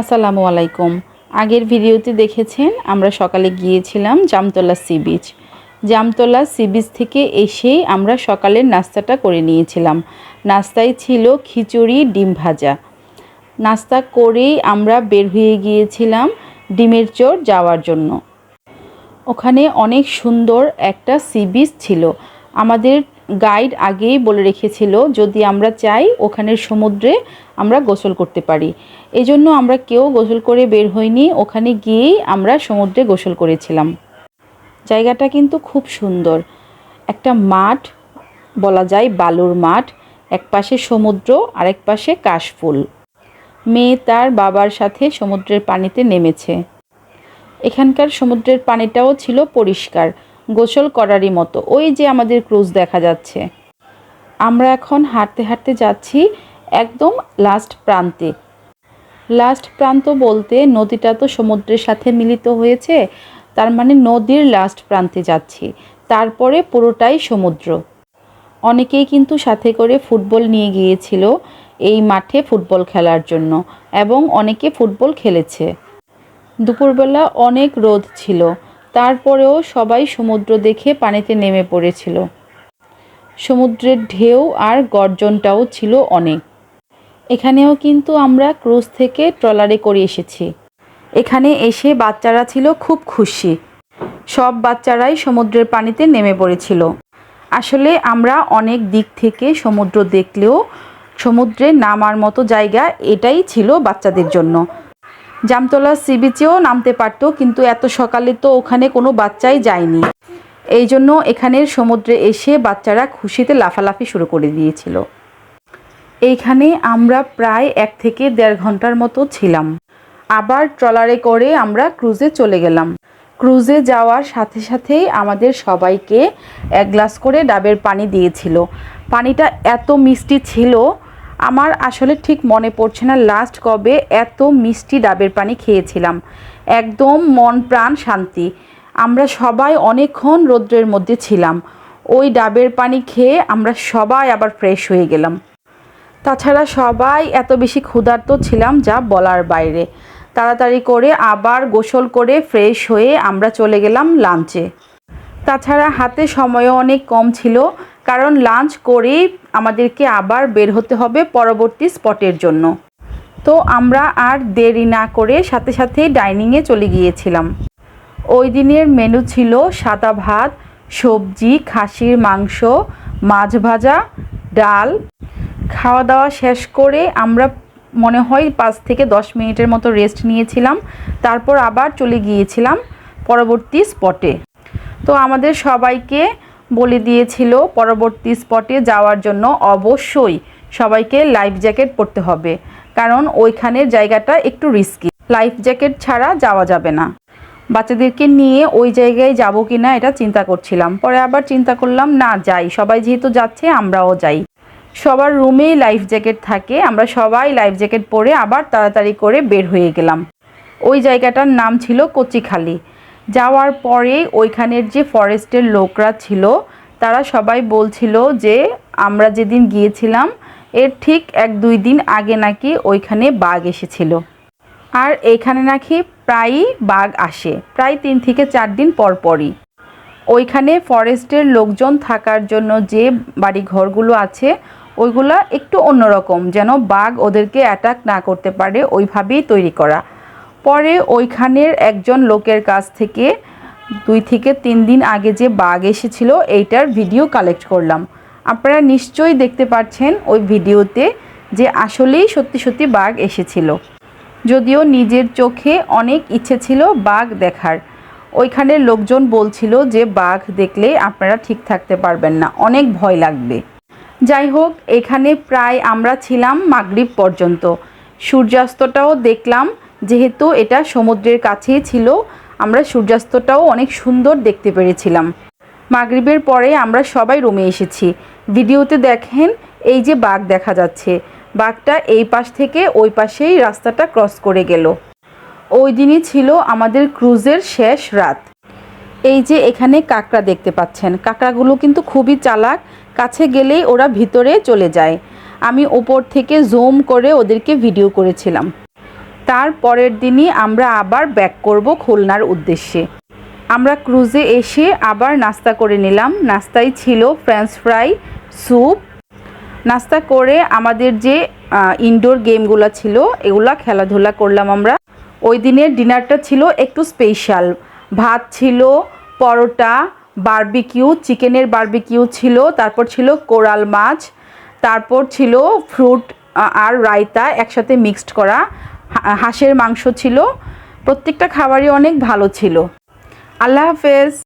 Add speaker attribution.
Speaker 1: আসসালামু আলাইকুম। আগের ভিডিওতে দেখেছেন, আমরা সকালে গিয়েছিলাম Jamtala sea beach. Jamtala sea beach থেকে এসেই আমরা সকালের নাস্তাটা করে নিয়েছিলাম। নাস্তায় ছিল খিচুড়ি, ডিম ভাজা। নাস্তা করেই আমরা বের হয়ে গিয়েছিলাম ডিমের চর যাওয়ার জন্য। ওখানে অনেক সুন্দর একটা সি বিচ ছিল। আমাদের গাইড আগেই বলে রেখেছিল, যদি আমরা চাই ওখানের সমুদ্রে আমরা গোসল করতে পারি। এই জন্য আমরা কেউ গোসল করে বের হইনি, ওখানে গিয়েই আমরা সমুদ্রে গোসল করেছিলাম। জায়গাটা কিন্তু খুব সুন্দর। একটা মাঠ, বলা যায় বালুর মাঠ, এক পাশে সমুদ্র, আরেক পাশে কাশফুল। মেয়ে তার বাবার সাথে সমুদ্রের পানিতে নেমেছে। এখানকার সমুদ্রের পানিটাও ছিল পরিষ্কার। গোসল করারই মতো। ওই যে আমাদের ক্রুজ দেখা যাচ্ছে। আমরা এখন হাঁটতে হাঁটতে যাচ্ছি একদম লাস্ট প্রান্তে। লাস্ট প্রান্ত বলতে নদীটা তো সমুদ্রের সাথে মিলিত হয়েছে, তার মানে নদীর লাস্ট প্রান্তে যাচ্ছি। তারপরে পুরোটাই সমুদ্র। অনেকেই কিন্তু সাথে করে ফুটবল নিয়ে গিয়েছিল এই মাঠে ফুটবল খেলার জন্য এবং অনেকে ফুটবল খেলেছে। দুপুরবেলা অনেক রোদ ছিল। তারপরেও সবাই সমুদ্র দেখে পানিতে নেমে পড়েছিল। সমুদ্রের ঢেউ আর গর্জনটাও ছিল অনেক। এখানেও কিন্তু আমরা ক্রুজ থেকে ট্রলারে করে এসেছি। এখানে এসে বাচ্চারা ছিল খুব খুশি। সব বাচ্চারাই সমুদ্রের পানিতে নেমে পড়েছিল। আসলে আমরা অনেক দিক থেকে সমুদ্র দেখলেও সমুদ্রে নামার মতো জায়গা এটাই ছিল বাচ্চাদের জন্য। জামতলা সি বিচেও নামতে পারতো, কিন্তু এত সকালে তো ওখানে কোনো বাচ্চাই যায়নি। এই জন্য এখানের সমুদ্রে এসে বাচ্চারা খুশিতে লাফালাফি শুরু করে দিয়েছিল। এইখানে আমরা প্রায় এক থেকে দেড় ঘণ্টার মতো ছিলাম। আবার ট্রলারে করে আমরা ক্রুজে চলে গেলাম। ক্রুজে যাওয়ার সাথে সাথেই আমাদের সবাইকে এক গ্লাস করে ডাবের পানি দিয়েছিল। পানিটা এত মিষ্টি ছিল আমার আসলে ঠিক মনে পড়ছে না লাস্ট কবে এত মিষ্টি ডাবের পানি খেয়েছিলাম। একদম মন প্রাণ শান্তি। আমরা সবাই অনেকক্ষণ রৌদ্রের মধ্যে ছিলাম। ওই ডাবের পানি খেয়ে আমরা সবাই আবার ফ্রেশ হয়ে গেলাম। তাছাড়া সবাই এত বেশি ক্ষুধার্ত ছিলাম যা বলার বাইরে। তাড়াতাড়ি করে আবার গোসল করে ফ্রেশ হয়ে আমরা চলে গেলাম লাঞ্চে তাছাড়া হাতে সময়ও অনেক কম ছিল। কারণ লাঞ্চ করেই আমাদেরকে আবার বের হতে হবে পরবর্তী স্পটের জন্য। তো আমরা আর দেরি না করে সাথে সাথে ডাইনিংয়ে চলে গিয়েছিলাম। ওই দিনের মেনু ছিল সাদা ভাত, সবজি, খাসির মাংস, মাছ ভাজা, ডাল। খাওয়া দাওয়া শেষ করে আমরা মনে হয় পাঁচ থেকে দশ মিনিটের মতো রেস্ট নিয়েছিলাম, তারপর আবার চলে গিয়েছিলাম পরবর্তী স্পটে। তো আমাদের সবাইকে বলে দিয়েছিল, পরবর্তী স্পটে যাওয়ার জন্য অবশ্যই সবাইকে লাইফ জ্যাকেট পরতে হবে, কারণ ওইখানের জায়গাটা একটু রিস্কি লাইফ জ্যাকেট ছাড়া যাওয়া যাবে না। বাচ্চাদেরকে নিয়ে ওই জায়গায় যাব কি না এটা চিন্তা করছিলাম। পরে আবার চিন্তা করলাম, না, যাই। সবাই যেহেতু যাচ্ছে, আমরাও যাই। সবার রুমেই লাইফ জ্যাকেট থাকে। আমরা সবাই লাইফ জ্যাকেট পরে আবার তাড়াতাড়ি করে বের হয়ে গেলাম। ওই জায়গাটার নাম ছিল কচিখালি। যাওয়ার পরে ওইখানের যে ফরেস্টের লোকরা ছিল, তারা সবাই বলছিল যে, আমরা যেদিন গিয়েছিলাম, এর ঠিক এক দুই দিন আগে নাকি ওইখানে বাঘ এসেছিল। আর এইখানে নাকি প্রায়ই বাঘ আসে, প্রায় তিন থেকে চার দিন পর পরই। ওইখানে ফরেস্টের লোকজন থাকার জন্য যে বাড়ি ঘরগুলো আছে, ওইগুলা একটু অন্যরকম, যেন বাঘ ওদেরকে অ্যাটাক না করতে পারে, ওইভাবেই তৈরি করা। পরে ওইখানের একজন লোকের কাছ থেকে দুই থেকে তিন দিন আগে যে বাঘ এসেছিল, এইটার ভিডিও কালেক্ট করলাম। আপনারা নিশ্চয়ই দেখতে পাচ্ছেন ওই ভিডিওতে যে আসলেই সত্যি সত্যি বাঘ এসেছিল। যদিও নিজের চোখে অনেক ইচ্ছে ছিল বাঘ দেখার। ওইখানের লোকজন বলছিল যে বাঘ দেখলে আপনারা ঠিক থাকতে পারবেন না, অনেক ভয় লাগবে। যাই হোক, এখানে প্রায় আমরা ছিলাম মাগরিব পর্যন্ত। সূর্যাস্তটাও দেখলাম যেহেতু এটা সমুদ্রের কাছেই ছিল, আমরা সূর্যাস্তটাও অনেক সুন্দর দেখতে পেরেছিলাম। মাগরিবের পরে আমরা সবাই রুমে এসেছি। ভিডিওতে দেখেন, এই যে বাঘ দেখা যাচ্ছে। বাঘটা এই পাশ থেকে ওই পাশেই রাস্তাটা ক্রস করে গেল। ওই দিনই ছিল আমাদের ক্রুজের শেষ রাত। এই যে এখানে কাঁকড়া দেখতে পাচ্ছেন। কাঁকড়াগুলো কিন্তু খুবই চালাক। কাছে গেলেই ওরা ভিতরে চলে যায়। আমি ওপর থেকে জুম করে ওদেরকে ভিডিও করেছিলাম। তার পরের দিনই আমরা আবার ব্যাক করব খুলনার উদ্দেশ্যে। আমরা ক্রুজে এসে আবার নাস্তা করে নিলাম। নাস্তায় ছিল ফ্রেঞ্চ ফ্রাই, স্যুপ। নাস্তা করে আমাদের যে ইনডোর গেমগুলো ছিল, এগুলা খেলাধুলা করলাম আমরা। ওই দিনের ডিনারটা ছিল একটু স্পেশাল ভাত ছিল, পরোটা বারবিকিউ চিকেনের বার্বিকিউ ছিল, তারপর ছিল কোরাল মাছ, তারপর ছিল ফ্রুট আর রায়তা একসাথে মিক্সড করা। হাঁসের মাংস ছিল। প্রত্যেকটা খাবারই অনেক ভালো ছিল। আল্লাহ হাফেজ।